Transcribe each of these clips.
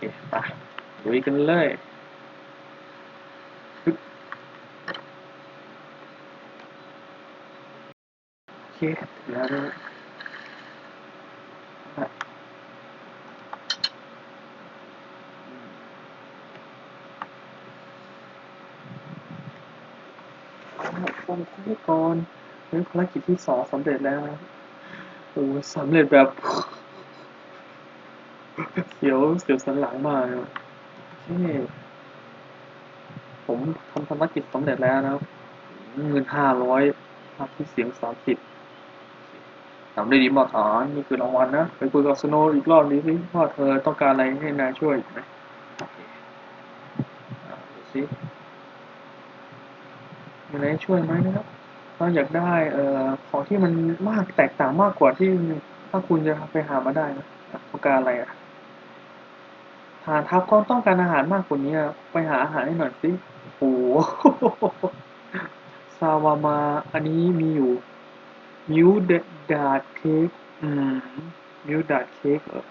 คไปลุยกันเลยโอเคแล้วนะอะอืมเอาละฟังคุยก่อนเฮ้ยภารกิจที่สองสำเร็จแล้วโอ้สำเร็จแบบ เสียวเสียวสันหลังมากเลยโอเคผมทำภารกิจสำเร็จแล้วนะครับเงินห้าร้อยภาพที่เสียงสามสิบทำได้ดีมากอ๋อนี่คือรางวัลนะ ไปคุยกับสโนว์อีกรอบนี้สิว่าเธอต้องการอะไรให้นายช่วยอีกไหมโอเคอ่าดูสิมีอะไรให้ช่วยไหมนะครับเราอยากได้เอ่อของที่มันมากแตกต่างมากกว่าที่ถ้าคุณจะไปหามาได้นะอะต้องการอะไรอะ ฐานทัพก็ต้องการอาหารมากกว่านี้ไปหาอาหารให้หน่อยสิโอ้โหซาวามา อันนี้มีอยู่มิวเดดาดเค้กอืมมิวดาดเค้กเหรอ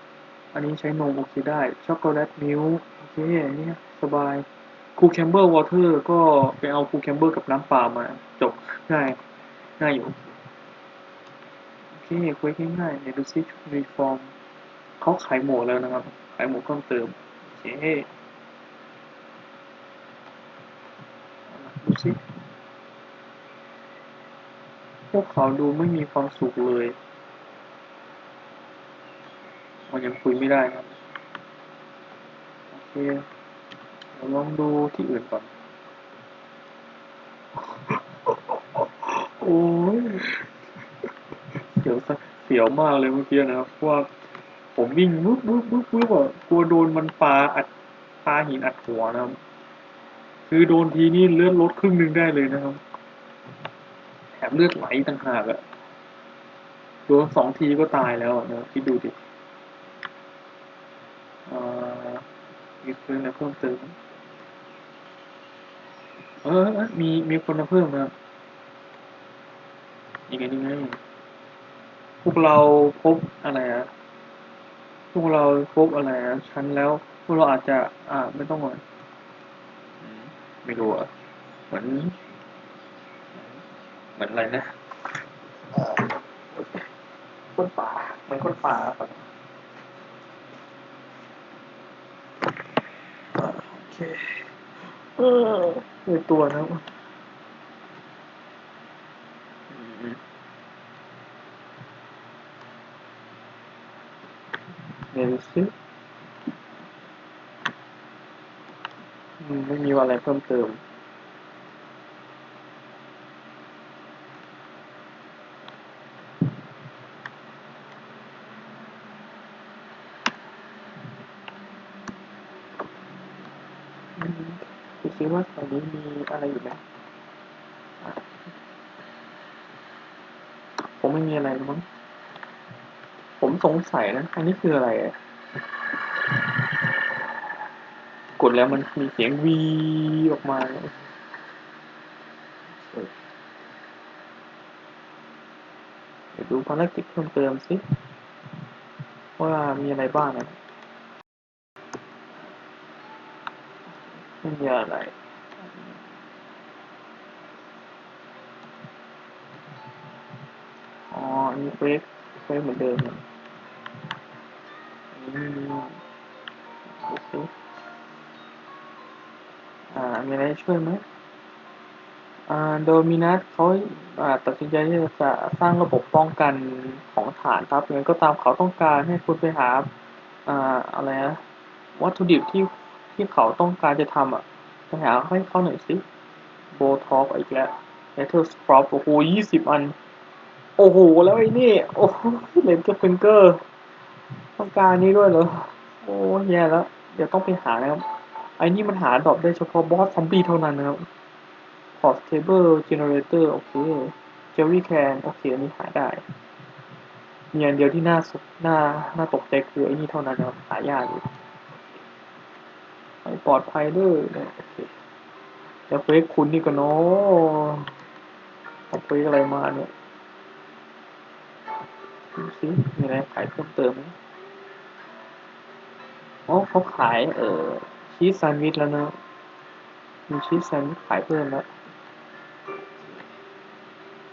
อันนี้ใช้นมโอเคได้ ช็อกโกแลตมิลโอเคอันนี้สบายคูแคมเบอร์วอเตอร์ก็ไปเอาคูแคมเบอร์กับน้ำเปล่ามา จบง่ายง่ายอยู่ โอเคคุยง่ายๆเดี๋ยวดูซิรีฟอร์มเขาขายหมูแล้วนะครับายหมูเพิ่มเติมโอเคดูซิพวกเขาดูไม่มีความสุขเลยมันยังคุยไม่ได้ครับโอเคเดี๋ยวลองดูที่อื่นก่อน โอ้ยเสียวซะเสียวมากเลยเมื่อกี้นะครับพว่า ผมวิ่งวึบวึบวึบวึบอะกลัวโดนมันปาอัดปาหินอัดหัวนะครับ คือโดนทีนี่เลือดลดครึ่งหนึ่งได้เลยนะครับ แถมเลือดไหลต่างหากอะโดนสองทีก็ตายแล้วนะคิดดูดิอ่อมีเพิ่มอะเพิ่มเติมเออมีมีคนมาเพิ่มนะครับยังไงยังไงพวกเราพบอะไรอะ พวกเราพบอะไรอะชั้นแล้วพวกเราอาจจะ อ่า ไม่ต้องหรอกอืมไม่รู้อะเหมือน เหมือนอะไรนะเอ่อคนป่าเหมือนคนป่าครับอ่าโอเคเออในตัวนะอืมเดี๋ยวดูสิอืม ไม่มีอะไรเพิ่มเติมอืมดูซิว่าแถวนี้มีอะไรอยู่ไหมผมไม่มีอะไรแล้วมั้ง ผมสงสัยนะ อันนี้คืออะไรอะก ดแล้วมันมีเสียงวีออกมาเดี๋ยวดูภารกิจเพิ่มเติมสิ ว่ามีอะไรบ้างนะไม่มีอะไรอ๋ออันนี้เฟซเฟซเหมือนเดิมนะอันนี้มีดูสิอ่า มีอะไรช่วยไหมอ่าโดมินัสเขาาตัดสินใจที่จะสร้างระบบป้องกันของฐานทัพยังไงก็ตามเขาต้องการให้คุณไปหาอ่าอะไรนะวัตถุดิบที่ที่เขาต้องการจะทำอะไปหาให้เขาหน่อยสิโบท็อกอีกแล้วเนเธอร์สครอปโอ้โหยี่สิบอัน โอ้โห แล้วไอ้นี่ โอ้โหเลนเจอร์ฟิงเกอร์ต้องการนี้ด้วยเหรอ โอ้แย่แล้ว เดี๋ยวต้องไปหานะครับ ไอ้นี่มันหาดรอปได้เฉพาะบอสซอมบี้เท่านั้นนะครับพอร์ตเทเบิลเจเนเรเตอร์โอเคเจลลี่แคนโอเคอันนี้หาได้ มีอันเดียวที่น่าสน่าน่าตกใจคือไอ้นี่เท่านั้นนะครับหายากอยู่ไม่ปลอดภัยเด้วยเนี่ยโอเคแล้วเฟซคุณนี่ก็เนาะเอาเฟซอะไรมาเนี่ยดูสิมีอะไรขายเพิ่มเติมไหมอ๋อเขาขายเอ่อ ชีสแซนด์วิชแล้วนะ มีชีสแซนด์วิชขายเพิ่มแล้ว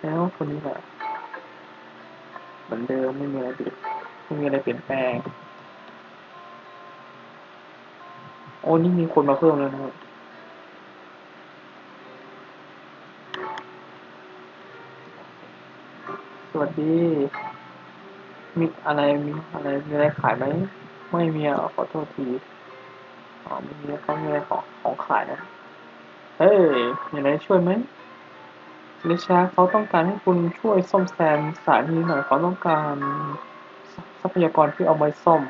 แล้วคนนี้แหละเหมือนเดิมไม่มีอะไรเปลี่ยนไม่มีอะไรเปลี่ยนแปลง โอ้นี่มีคนมาเพิ่มแล้วนะครับสวัสดี มีอะไรมีอะไรมีอะไรขายไหม ไม่มีอะขอโทษที อ๋อไม่มีเขามีอะไรของของขายนะ เฮ้ยมีอะไรช่วยไหมลิชาเขาต้องการให้คุณช่วยซ่อมแซมสถานีหน่อยเขาต้องการทรัพยากรที่เอาไว้ซ่อม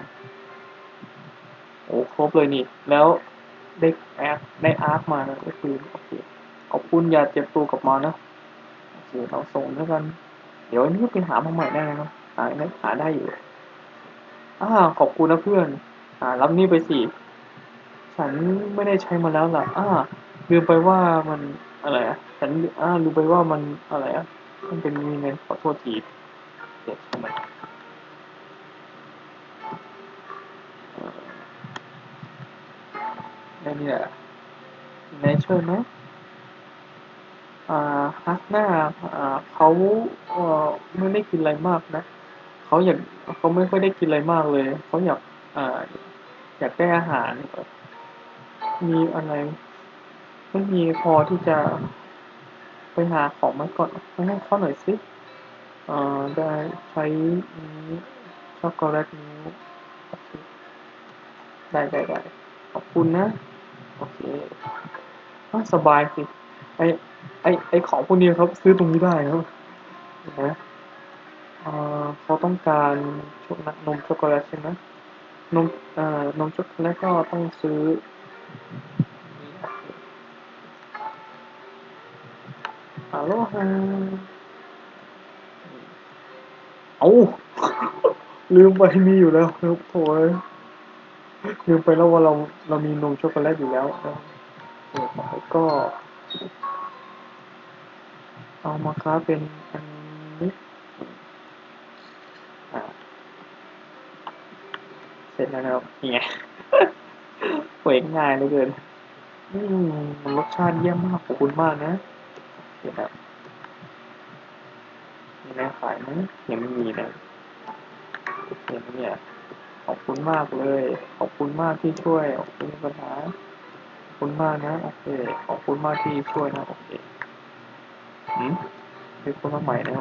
โอ้ครบเลยนี่ แล้วได้แอดได้อาร์คมานะก็คือโอเคขอบคุณอย่าเจ็บตัวกับมานะโอเคเราส่งแล้วกัน เดี๋ยวนี้ก็ไปหามาใหม่ได้นะหาได้หาได้อยู่อ่าขอบคุณนะเพื่อน อ่ารับนี่ไปสิ ฉันไม่ได้ใช้มาแล้วล่ะอ่าลืมไปว่ามันอะไรอะ ฉันอ่าลืมไปว่ามันอะไรอะ มันเป็นมีเงินขอโทษทีเดี๋ยวทำไมเอ่อแล้วเนี่ยนายช่วยไหมอ่าฮัสน่าอ่าเขาเอ่อไม่ได้กินอะไรมากนะ เขาอยากเขาไม่ค่อยได้กินอะไรมากเลย เขาอยากอ่าอยากได้อาหาร มีอะไรไม่มีพอที่จะไปหาของมาก่อนมาให้เขาหน่อยสิเอ่อได้ใช้นี้ช็อกโกแลตนี้ได้ได้ได้ขอบคุณนะ โอเคอะสบายสิ ไอไอไอของพวกนี้ครับ ซื้อตรงนี้ได้ครับเห็นะเอ่อเขาต้องการช็อกนมช็อกโกแลตใช่ไหมนมเอ่อนมช็อกโกแลตก็ต้องซื้อ ฮัลโหลฮาเอาลืมไปมีอยู่แล้วครับโถ่เอ้ยลืมไปแล้วว่าเราเรามีนมช็อกโกแลตอยู่แล้วนะโอเคก็ เอามาค้าเป็นอันนี้เสร็จแล้วนะครับนี่ไงเวกง่ายเหลือเกินอืมมันรสชาติเยี่ยมมากขอบคุณมากนะเดี๋ยวนะมีอะไรขายไหมยังไม่มีนะเห็นเนี่ยขอบคุณมากเลย ขอบคุณมากที่ช่วยขอบคุณปัญหาขอบคุณมากนะโอเคขอบคุณมากที่ช่วยนะโอเคอืมมีคนมาใหม่นะ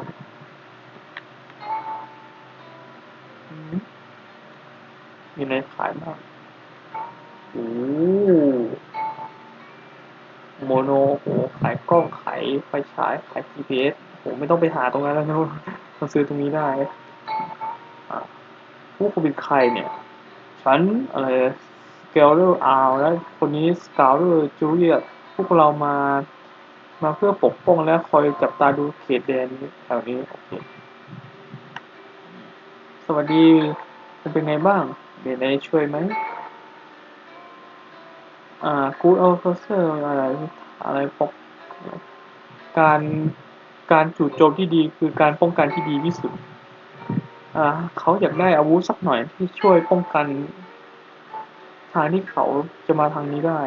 อืมมีอะไรขายบ้าง โอ้โมโนโอ้ขายกล้องขายไฟฉายขาย GPS โอ้ไม่ต้องไปหาตรงนั้นแล้วนะมาซื้อตรงนี้ได้อ่าพวกคุณเป็นใครเนี่ย ฉันอะไรสเกลเลอร์อาร์และคนนี้สกาวเลอร์จูเลียพวกเรามามาเพื่อปกป้องและคอยจับตาดูเขตแดนแถวนี้โอเคสวัสดี เป็นไงบ้างเดี๋ยวได้ช่วยไหม อ่ากูดออฟเซอร์อะไรอะไรปกการการจู่โจมที่ดีคือการป้องกันที่ดีที่สุด อ่าเขาอยากได้อาวุธสักหน่อยที่ช่วยป้องกัน ทางที่เขาจะมาทางนี้ได้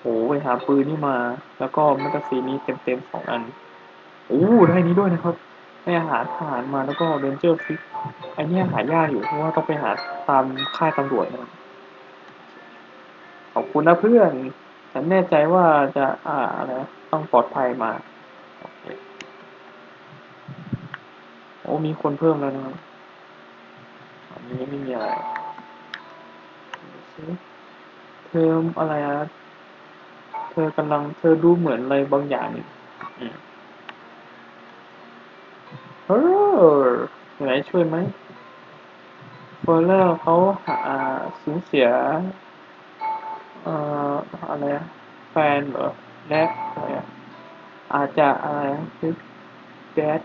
โอ้ไปหาปืนนี่มา แล้วก็แมกกาซีนนี้เต็มๆสองอันโอ้ได้นี้ด้วยนะครับได้อาหารทหารมาแล้วก็เรนเจอร์ฟิกอันนี้หายากอยู่เพราะว่าต้องไปหาตามค่ายตำรวจนะครับ อบคุณนะเพื่อน ฉันแน่ใจว่าจะอ่าอะไรต้องปลอดภัยมาโอเคโอ้มีคนเพิ่มแล้วนะครับอันนี้ไม่มีอะไรเธออะไรอะเธอกำลังเธอดูเหมือนอะไรบางอย่างนี่อืมเออมีอไรช่วยไหมเฟอร์เรอร์เขาหาสูญเสีย เอ่ออะไรอะแฟนเหรอและอะไรอะอาจจะอะไรคือแก๊ส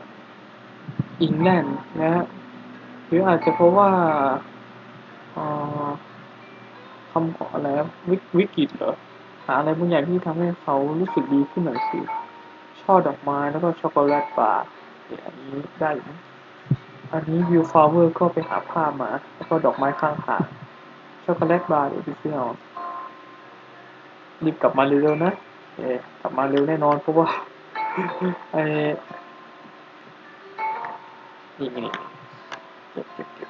อิงแลนด์นะฮะหรืออาจจะเพราะว่าเอ่อคำขออะไรวิวิกฤตเหรอหาอะไรบางอย่างที่ทำให้เขารู้สึกดีขึ้นหน่อยสิช่อดอกไม้แล้วก็ช็อกโกแลตบาร์อันนี้ได้อยู่นะอันนี้วิวฟลาวเวอร์ก็ไปหาผ้ามา แล้วก็ดอกไม้ข้างทางช็อกโกแลตบาร์เอพิเซียล รีบกลับมาเร็วๆนะเอ๊กลับมาเร็วแน่นอนเพราะว่าไอ้นี่นี่เก็บเก็บเก็บ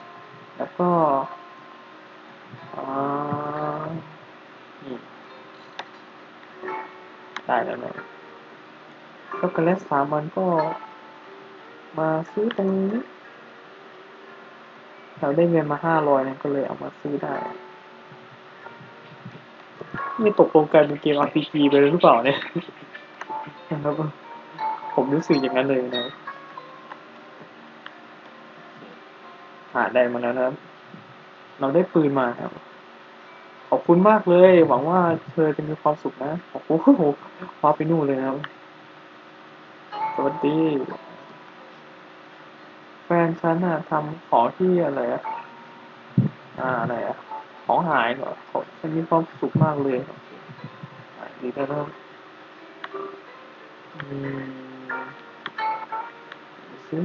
แล้วก็อ่านี่ได้แล้วเนี่ยช็อกโกแลตสามวันก็ มาซื้อตรงนี้เราได้เงินมาห้าร้อยเนี่ยก็เลยเอามาซื้อได้ นี่ตกลงกันเป็นเกม RPG ไปหรือเปล่าเนี่ยนะครับผมรู้สึกอย่างนั้นเลยนะหาได้มาแล้วนะครับ เราได้ปืนมาครับ ขอบคุณมากเลย หวังว่าเธอจะมีความสุขนะโอ้โหว้าไปนู่นเลยนะครับ สวัสดี แฟนฉันอะทำของที่อะไรอะอ่าอะไรอะ ของหายเหรอเขาฉันมีความสุขมากเลยอ่าดีแล้วนะครับอืมดูสิ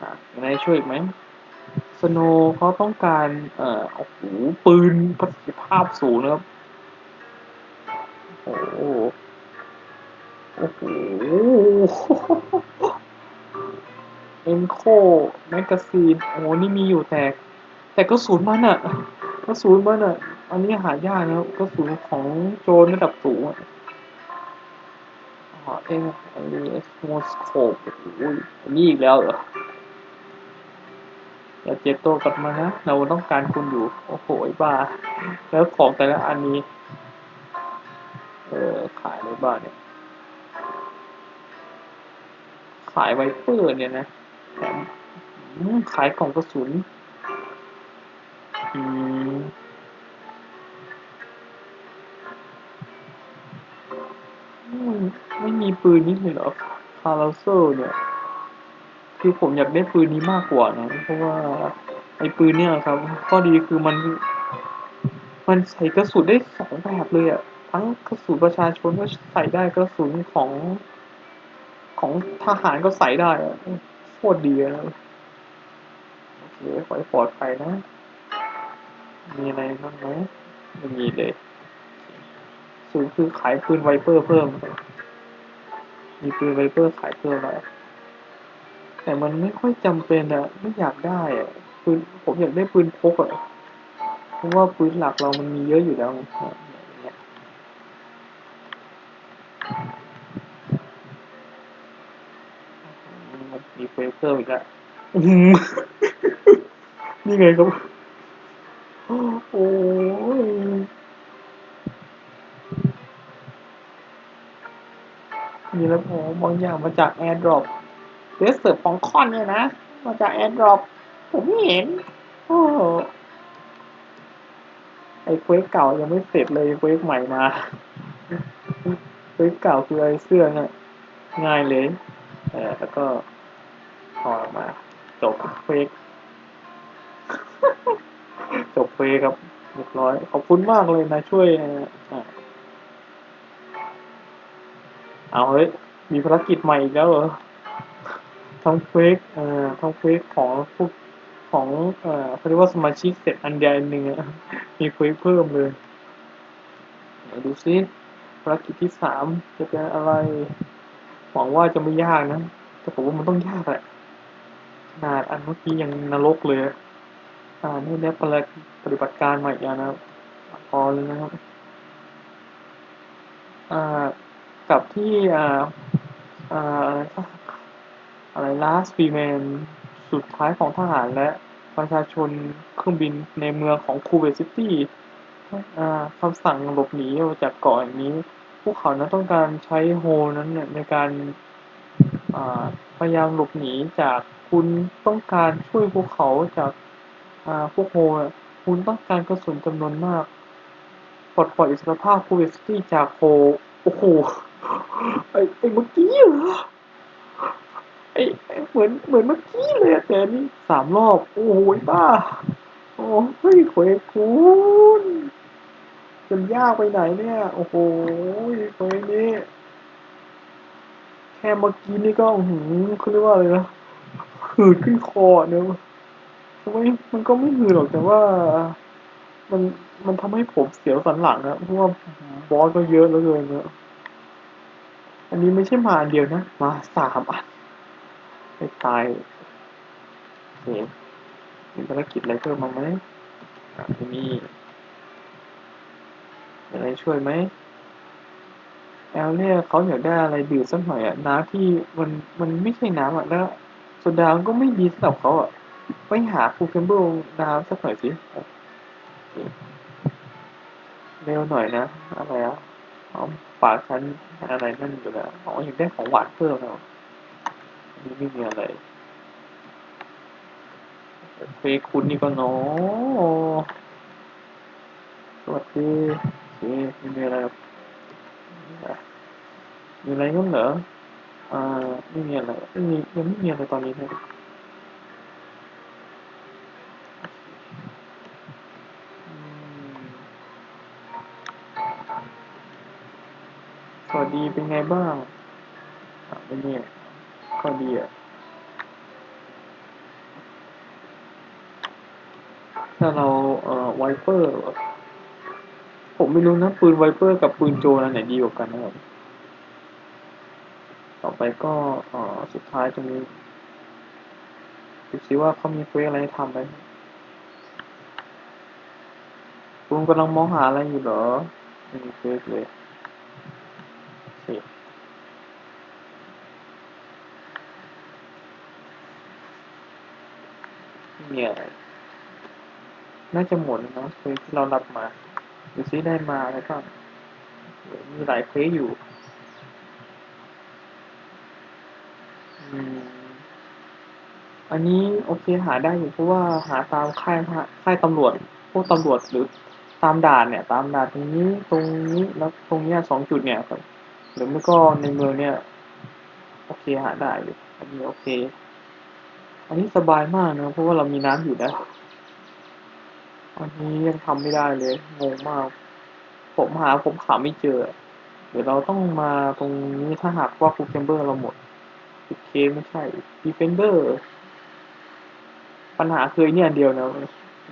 อะมีอะไรช่วยอีกไหมสโนเขาต้องการ เอ่อ โอ้โห ปืนประสิทธิภาพสูงนะครับ โอ้โห โอ้โห เอ็นโคแมกกาซีนโอ้โหนี่มีอยู่แต่ แต่กระสุนมันอะกระสุนมันอะอันนี้หายากนะครับกระสุนของโจรระดับสูงอะอ๋อเอ็นไอเอสโมสโคปโอ้โหอันนี้อีกแล้วเหรออย่าเจ็บตัวกลับมานะ เราต้องการคุณอยู่ โอ้โหไอ้บ้า แล้วของแต่ละอันนี้ เออขายในบ้าเนี่ย ขายไวเปอร์เนี่ยนะ ขายกล่องกระสุนอืมไม่มีปืนนิดเลยเหรอคาราโซเนี่ย คือผมอยากได้ปืนนี้มากกว่านะ เพราะว่าไอ้ปืนเนี่ยครับ ข้อดีคือมัน มันใส่กระสุนได้สองแบบเลยอะทั้งกระสุนประชาชนก็ใส่ได้กระสุนของของทหารก็ใส่ได้อะ คตรดีนะโอเคขอให้ปลอดภัยนะ มีอะไรบ้างไหมไม่มีเลยสูงคือขายปืนไวเปอร์เพิ่ม มีปืนไวเปอร์ขายเพิ่มแล้วแต่มันไม่ค่อยจำเป็นอะไม่อยากได้อะปืนผมอยากได้ปืนพกอะเพราะว่าปืนหลักเรามันมีเยอะอยู่แล้วไงอย่างเงี้ยมันมี เฟเพิ่มอีกแล้วนี่ไงครับ โอ้ยมีแล้วโอ้บางอย่างมาจากแอร์ดรอปเดสเซิร์ฟของคอนเนี่ยนะ มาจากแอร์ดรอปผมเห็น โอ้ไอ้เควสเก่ายังไม่เสร็จเลยเควสใหม่มาเควสเก่าคือไอ้เสื้อน่ะง่ายเลยเออแล้วก็ ถอมาจบเควสจบเควสครับเรียบร้อย ขอบคุณมากเลยนะช่วยเอ่ออะเอาเฮ้ยมีภารกิจใหม่อีกแล้วเหรอทำเควสเอ่อทำเควสของพวกของเอ่อเขาเรียกว่าสมาชิกเสร็จอันใดอันหนึ่งมีเควสเพิ่มเลยดูซิภารกิจที่สามจะเป็นอะไร หวังว่าจะไม่ยากนะ แต่ผมว่ามันต้องยากแหละ นาดอันเมื่อกี้ยังนรกเลยอ่านี่ได้ปฏิบัติการใหม่อีกแล้วนะครับพอเลยนะครับ อ่ากับที่อ่าอ่าอะไร last freeman สุดท้ายของทหารและประชาชนเครื่องบินในเมืองของคูเวตซิตี้คำสั่งหลบหนีออกจากเกาะแห่งนี้พวกเขานั้นต้องการใช้โฮนั้นในการพยายามหลบหนีจาก คุณต้องการช่วยพวกเขาจากอาพวกโฮคุณต้องการกระสุนจำนวนมาก ปลดปล่อยอิสรภาพคูเวตซิตี้จากโฮโอ้โห ไอ้ไอ้เมื่อกี้เหรอไอ้ไอเหมือนเหมือนเมื่อกี้เลยอะแต่นี่สามรอบ โอ้โหบ้า โอ้ยเควคุณจะยากไปไหนเนี่ย โอ้โหเควนี้แค่เมื่อกี้นี่ก็หือเขาเรียกว่าอะไรนะ หืดขึ้นคอเนี่ยไมมันก็ไม่หือหรอกแต่ว่า มันมันทำให้ผมเสียวสันหลังอะเพราะว่าบอสก็เยอะเหลือเกินเนอะอันนี้ไม่ใช่มาอันเดียวนะมาสามอันให้ตายโอเคมีภารกิจอะไรเพิ่มมาไหมอะที่นี่มีอะไรช่วยไหมแอลเนี่เขาอยากได้อะไรดื่มสักหน่อยอะน้ำที่มันมันไม่ใช่น้ำอะแล้ว โซดามันก็ไม่ดีสำหรับเขาอะ ไปหาคูเคนเบิลน้ำสักหน่อยสิ เร็วหน่อยนะ อะไรอะอปากฉันอะไรนั่นอยู่แล้วอ๋อยากได้ของหวานเพิ่มแล้วนนี้ไม่มีอะไรเฟซคุณนี่ก็เนาะสวัสดีโอเคไม่มีอะไรมีอะไรงั้นเหรอ อ่าไม่มีอะไรไม่มียังไม่มีอะไรตอนนี้เลยสวัสดีเป็นไงบ้างอะไม่มีก็ดีอะถ้าเราเอ่อไวเปอร์ผมไม่รู้นะปืนไวเปอร์กับปืนโจนอันไหนดีกว่ากันนะครับ ไปก็สุดท้ายตรงนี้ดูซิว่าเขามีเควสอะไรให้ทำไหมคุณกำลังมองหาอะไรอยู่เหรอไม่มีเควสเลยเคไม่มีอะไรน่าจะหมดแล้วเนะเควสที่เรารับมาดูซิได้มาอะไรบ้างเดี๋ยวมีหลายเควสอยู่ อันนี้โอเคหาได้อยู่เพราะว่าหาตามค่ายค่ายตำรวจ พวกตำรวจหรือตามด่านเนี่ย ตามด่านตรงนี้ตรงนี้แล้วตรงเนี้ยสองจุดเนี่ยครับหรือไม่ก็ในเมืองเนี่ยโอเคหาได้อยู่อันนี้โอเค อันนี้สบายมากนะเพราะว่าเรามีน้ำอยู่แล้วอันนี้ยังทำไม่ได้เลยงงมาก ผมหาผมหาไม่เจอ เดี๋ยวเราต้องมาตรงนี้ถ้าหากว่าคูเ c มเบอร์เราหมด โอเคไม่ใช่ดีเฟนเดอร์ปัญหาคืออ้เนี่ยอันเดียวนะ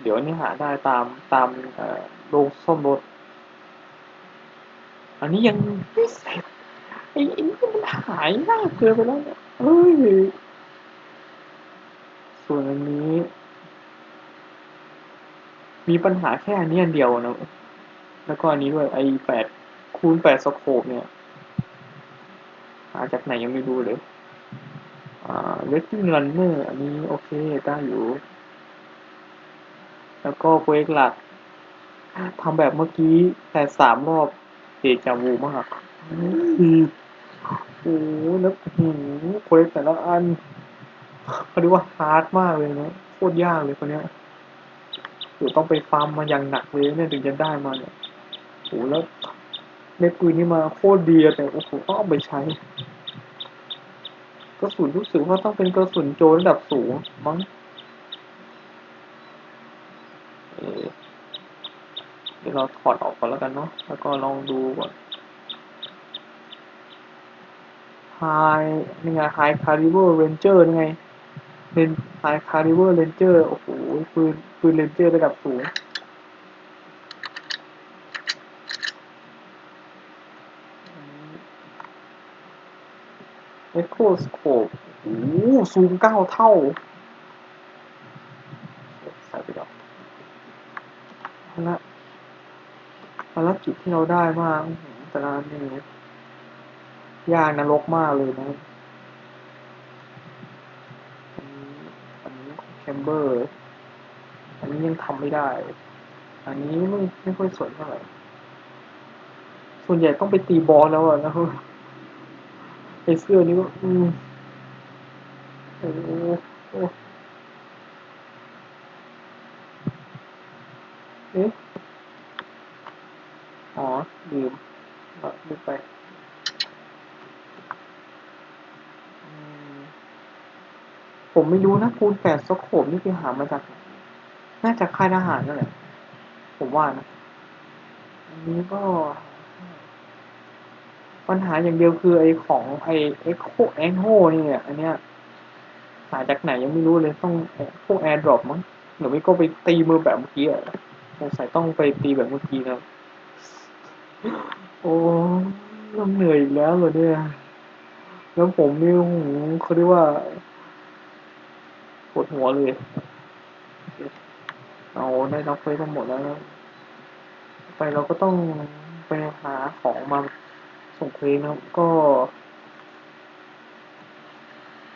เดี๋ยวนี้หาได้ตามตามโรงซ่อมรถ อันนี้ยังไม่เสร็จไอ้ไอ้นี่มันหายหน้าเกินไปแล้วเนี่ยเอ้ย ส่วนอันนี้ มีปัญหาแค่อันนี้อันเดียวนะ แล้วก็อันนี้ด้วยไอ้แปดคูณแปดสโคปเนี่ย หาจากไหนยังไม่รู้เลย เลตติ้งรันเนอร์อันนี้โอเคได้อยู่ แล้วก็เควกหลักทำแบบเมื่อกี้แต่สามรอบเดจาวูมากโอ้โหแล้วหืมเควกแต่ละอันเขาเรียกว่าฮาร์ดมากเลยนะโคตรยากเลยคนเนี้ยเดี๋ยวต้องไปฟาร์มมาอย่างหนักเลยเนี่ยถึงจะได้มาเนี่ยโอ้โหแล้วเล็กปืนนี่มาโคตรดีแต่โอ้โหต้องเอาไปใช้ กระสุนรู้สึกว่าต้องเป็นกระสุนโจระดับสูงมั้งเเดี๋ยวเราถอดออกก่อนแล้วกันเนาะ แล้วก็ลองดูก่อนไฮนี่ไงไฮคาริเบอร์เรนเจอร์นี่ไงเรนไฮคาริเบอร์เรนเจอร์โอ้โหปืนปืนเรนเจอร์ระดับสูง เอ็กโคสโคปโอ้โหซูมเก้าเท่าใส่ไปก่อนเอาละภารกิจที่เราได้มาอื้อหือแต่ละนี่ยากนรกมากเลยนะอันนี้แคมเบอร์ อันนี้ยังทำไม่ได้ อันนี้ไม่ไม่ค่อยสวยเท่าไหร่ ส่วนใหญ่ต้องไปตีบอสแล้วอะแล้วไอ เสื้อนี้ก็อืมโอ้โหโอ้เอ๊ะอ๋อลืมอะลืมไปอืผมไม่รู้นะคูณแปดสโคปนี่คือหามาจาก น่าจะค่ายทหารนั่นแหละ ผมว่านะ อันนี้ก็ ปัญหาอย่างเดียวคือไอของไอเอ็กโคแองโฮนี่เนี่ยอันเนี้ยหาจากไหนยังไม่รู้เลยต้องพวกแอร์ดรอปมั้งหรือไม่ก็ไปตีมือแบบเมื่อกี้อะสงสัยต้องไปตีแบบเมื่อกี้นะโอ้ต้องเหนื่อยแล้วเหรอเนี่ยแล้วผมนี่โอ้โหเขาเรียกว่าปวดหัวเลย เอาได้รับเฟซทั้งหมดแล้ว ไปเราก็ต้องไปหาของมา ส่งเพลงนะครับก็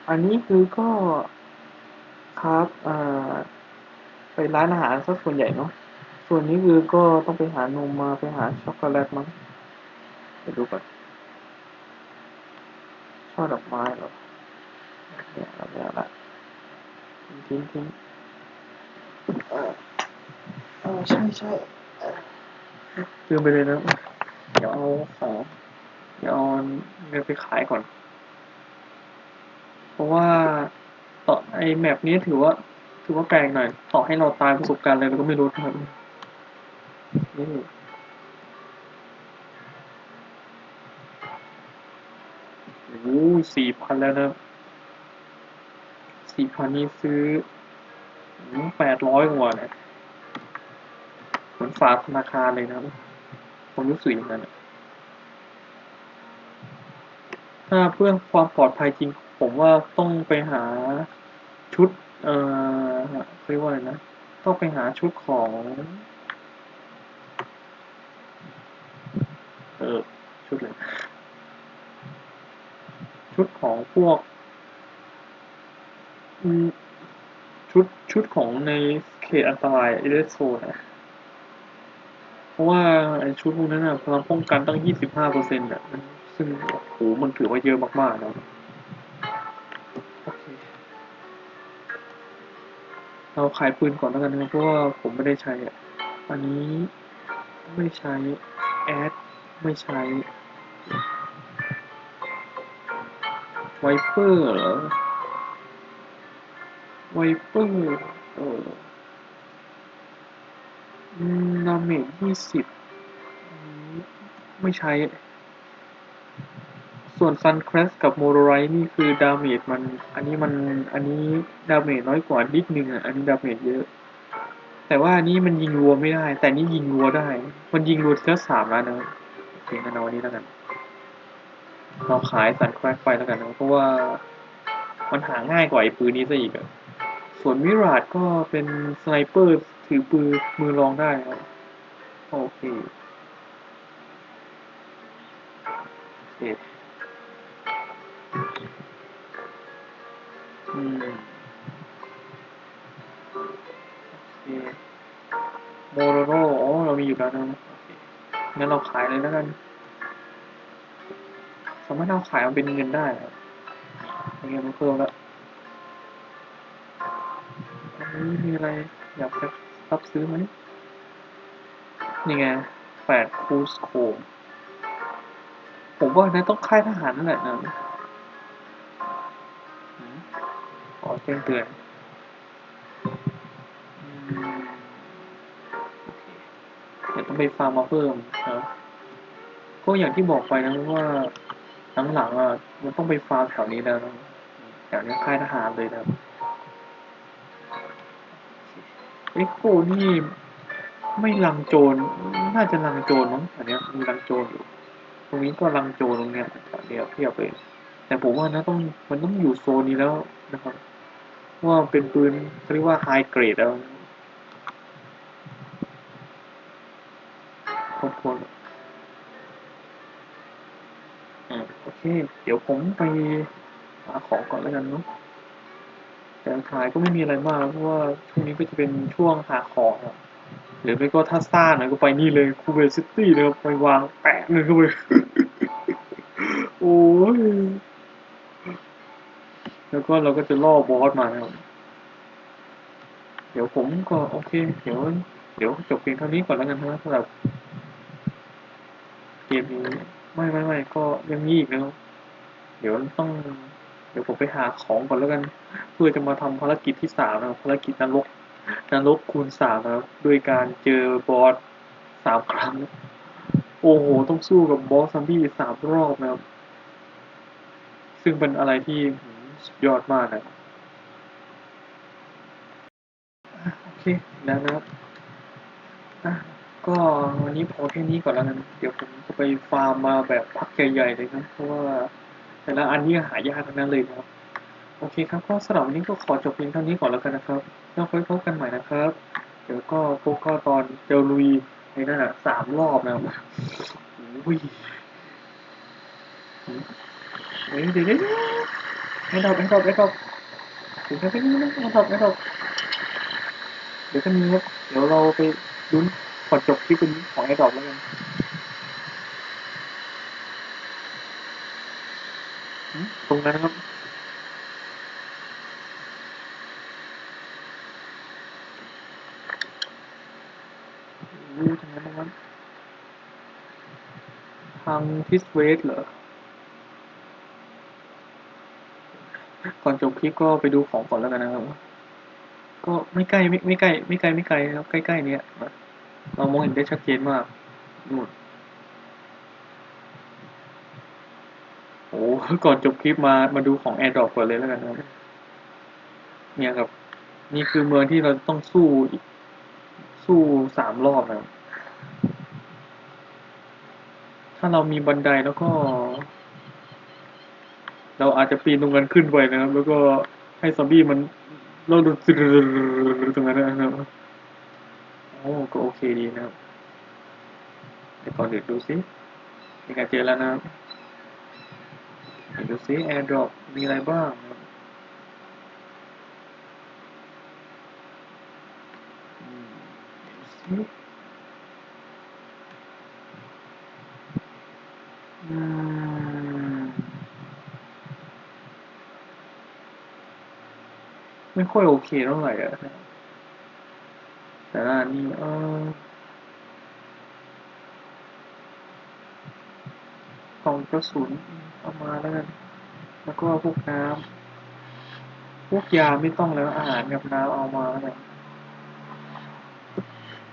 อันนี้คือก็ครับอ่าไปร้านอาหารซะส่วนใหญ่เนาะส่วนนี้คือก็ต้องไปหานมมาไปหาช็อกโกแลตมั้งไปดูก่อนช่อดอกไม้เหรอเนี่ยเอาเนี่ยละทิ้งทิ้งเออเออใช่ใช่เออลืมไปเลยนะ เดี๋ยวเอาของ เดี๋ยวเอาเงินไปขายก่อน เพราะว่าต่อไอแมปนี้ถือว่า ถือว่าแปลกหน่อย ต่อให้เราตายประสบการณ์อะไรเราก็ไม่รู้ครับนี่โอ้สี่พันแล้วนะสี่พันนี่ซื้อแปดร้อยกว่าเนี่ยเหมือนฝากธนาคารเลยนะครับผมรู้สึกอย่างนั้นอะ ถ้าเพื่อความปลอดภัยจริง ผมว่าต้องไปหาชุด เอ่อเรียกว่าอะไรนะ ต้องไปหาชุดของ เออชุดเลย ชุดของพวกชุดชุดของในเขตอันตรายเอเลสโซนะเพราะว่าไอชุดพวกนั้นอะพลังป้องกันตั้งยี่สิบห้าเปอร์เซ็นต์อะ ซึ่งโอ้โหมันถือว่าเยอะมากๆนะเราขายปืนก่อนแล้วกันนะครับเพราะว่าผมไม่ได้ใช้อะอันนี้ไม่ใช้ แอด ไม่ใช้ไวเปอร์เหรอไวเปอร์เอออืมดาเมจยี่สิบไม่ใช้ ส่วนซันครสกับโมโรไรนี่คือดาเมจมัน อันนี้มัน อันนี้ดาเมจน้อยกว่านิดนึงอะ อันนี้ดาเมจเยอะ แต่ว่าอันนี้มันยิงรัวไม่ได้ แต่นี่ยิงรัวได้ มันยิงรัวแค่สามแล้วนะโอเคงั้นเอาอันนี้แล้วกัน เราขายสันครสไปแล้วกันนะเพราะว่ามันหาง่ายกว่าไอ้ปืนนี้ซะอีกอะส่วนมิราดก็เป็นสไนเปอร์ถือปืนมือรองได้ครับ โอเคโอเค อืมโอเคโมโรโรอ๋อเรามีอยู่แล้วนะโอเคงั้นเราขายเลยแล้วกัน สามารถเอาขายมันเป็นเงินได้ครับเงินมันเพิ่มแล้วอันนี้มีอะไรอยากจะรับซื้อไหมนี่ไงแปดคูสโคผมว่านะต้องค่ายทหารนั่นแหละนะ แจ้งเตือนอืมโอเคเดี๋ยวต้องไปฟาร์มมาเพิ่มนะก็อย่างที่บอกไปนะว่าหลังๆอะมันต้องไปฟาร์มแถวนี้แล้วนะแถวนี้ค่ายทหารเลยนะเอ็กโคนี่ไม่ลังโจร น่าจะลังโจรมั้งอันเนี้ยมีลังโจรอยู่ ตรงนี้ก็ลังโจรตรงเนี้ยแถวเนี้ยเพียบเลยแต่ผมว่านะต้องมันต้องอยู่โซนนี้แล้วนะครับ ว่าเป็นปืนเขาเรียกว่าไฮเกรดแล้วครบคนอ่าโอเค เดี๋ยวผมไปหาของก่อนแล้วกันเนาะแต่ขายก็ไม่มีอะไรมากเพราะว่าช่วงนี้ก็จะเป็นช่วงหาของอะหรือไม่ก็ถ้าซ่าหน่อยก็ไปนี่เลยคูเบซิตี้เลยไปวางแปะเลยเข้าไป โอ้ย แล้วก็เราก็จะล่อบอสมานะครับ เดี๋ยวผมก็โอเค เดี๋ยว เดี๋ยวจบเพียงเท่านี้ก่อนแล้วกันนะสำหรับเกมนี้ไม่ไม่ไม่ก็ยังมีอีกนะครับเดี๋ยวต้อง เดี๋ยวผมไปหาของก่อนแล้วกัน เพื่อจะมาทำภารกิจที่สามนะครับภารกิจนรกนรกคูณสามนะครับด้วยการเจอบอสสามครั้ง โอ้โห ต้องสู้กับบอสซัมบี้สามรอบนะครับ ซึ่งเป็นอะไรที่ สุดยอดมากนะโอเคแล้วนะครับก็วันนี้พอแค่นี้ก่อนแล้วกันเดี๋ยวผมจะไปฟาร์มมาแบบพักใหญ่ๆเลยนะเพราะว่าแต่ละอันนี้หายากทั้งนั้นเลยนะครับ โอเคครับก็สำหรับวันนี้ก็ขอจบเพียงเท่านี้ก่อนแล้วกันนะครับแล้วค่อยพบกันใหม่นะครับ เดี๋ยวก็พบก็ตอนเจอลุยในนั่นอะสามรอบนะครับอุ้ยเดี๋ยวเดี๋ยว ไม่ดอกไม่ดอกไม่ดอกเดี๋ยวแค่นี้นะไม่ดอกไม่ดอกเดี๋ยวก็มีครับเดี๋ยวเราไปลุ้นขอจบที่เป็นของไอ้ดอกแล้วกันตรงนั้นครับรู้ทางนั้นนะครับทางทิสเวสเหรอ ก่อนจบคลิปก็ไปดูของก่อนแล้วกันนะครับ ก็ไม่ใกล้ไม่ไม่ใกล้ไม่ไกลไม่ไกลครับใกล้ๆเนี้ยเรามองเห็นได้ชัดเจนมากนู่นโอ้ก่อนจบคลิปมามาดูของแอร์ดรอปก่อนเลยแล้วกันนะเนี่ยครับ นี่คือเมืองที่เราต้องสู้อีกสู้สามรอบนะถ้าเรามีบันไดแล้วก็ เราอาจจะปีนตรงนั้นขึ้นไปนะครับ แล้วก็ให้ซอมบี้มันเราดูตรงนั้นนะครับโอ้ก็โอเคดีนะครับเดี๋ยวก่อนเดี๋ยวดูซิมีการเจอแล้วนะครับเดี๋ยวดูซิแอร์ดรอปมีอะไรบ้างนะครับอืมเดี๋ยวดูซิอืม ไม่ค่อยโอเคเท่าไหร่อะแต่ละนี่เออกล่องกระสุนเอามาแล้วกัน แล้วก็พวกน้ำพวกยาไม่ต้องแล้วอาหารกับน้ำเอามาแล้วกัน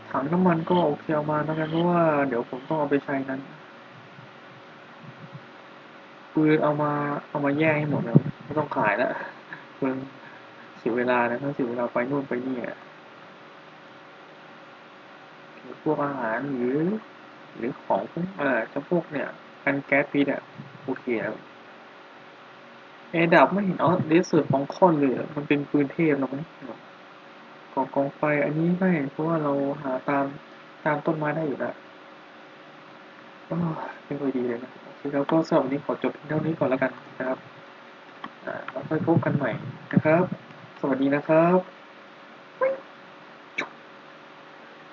ถังน้ำมันก็โอเคเอามาแล้วกันเพราะว่าเดี๋ยวผมต้องเอาไปใช้นั้นปืนเอามาเอามาแยกให้หมดแล้วไม่ต้องขายแล้วเพิ่ง เสียเวลานะถ้าเสียเวลาไปนู่นไปนี่อะพวกอาหารหรือหรือของพวกอ่าจะพวกเนี่ยกันแก๊สพิษอะโอเคแล้วแอดับไม่เห็นอ๋อเดสเซิร์ของคอนเลยมันเป็นปืนเทพหรอไหมกองกองไฟอันนี้ไม่เพราะว่าเราหาตามตามต้นไม้ได้อยู่แล้วอ้าวไม่ค่อยดีเลยนะโอเคแล้วก็สำหรับวันนี้ขอจบเพียงเท่านี้ก่อนแล้วกันนะครับอ่าแล้วค่อยพบกันใหม่นะครับ สวัสดีนะครับ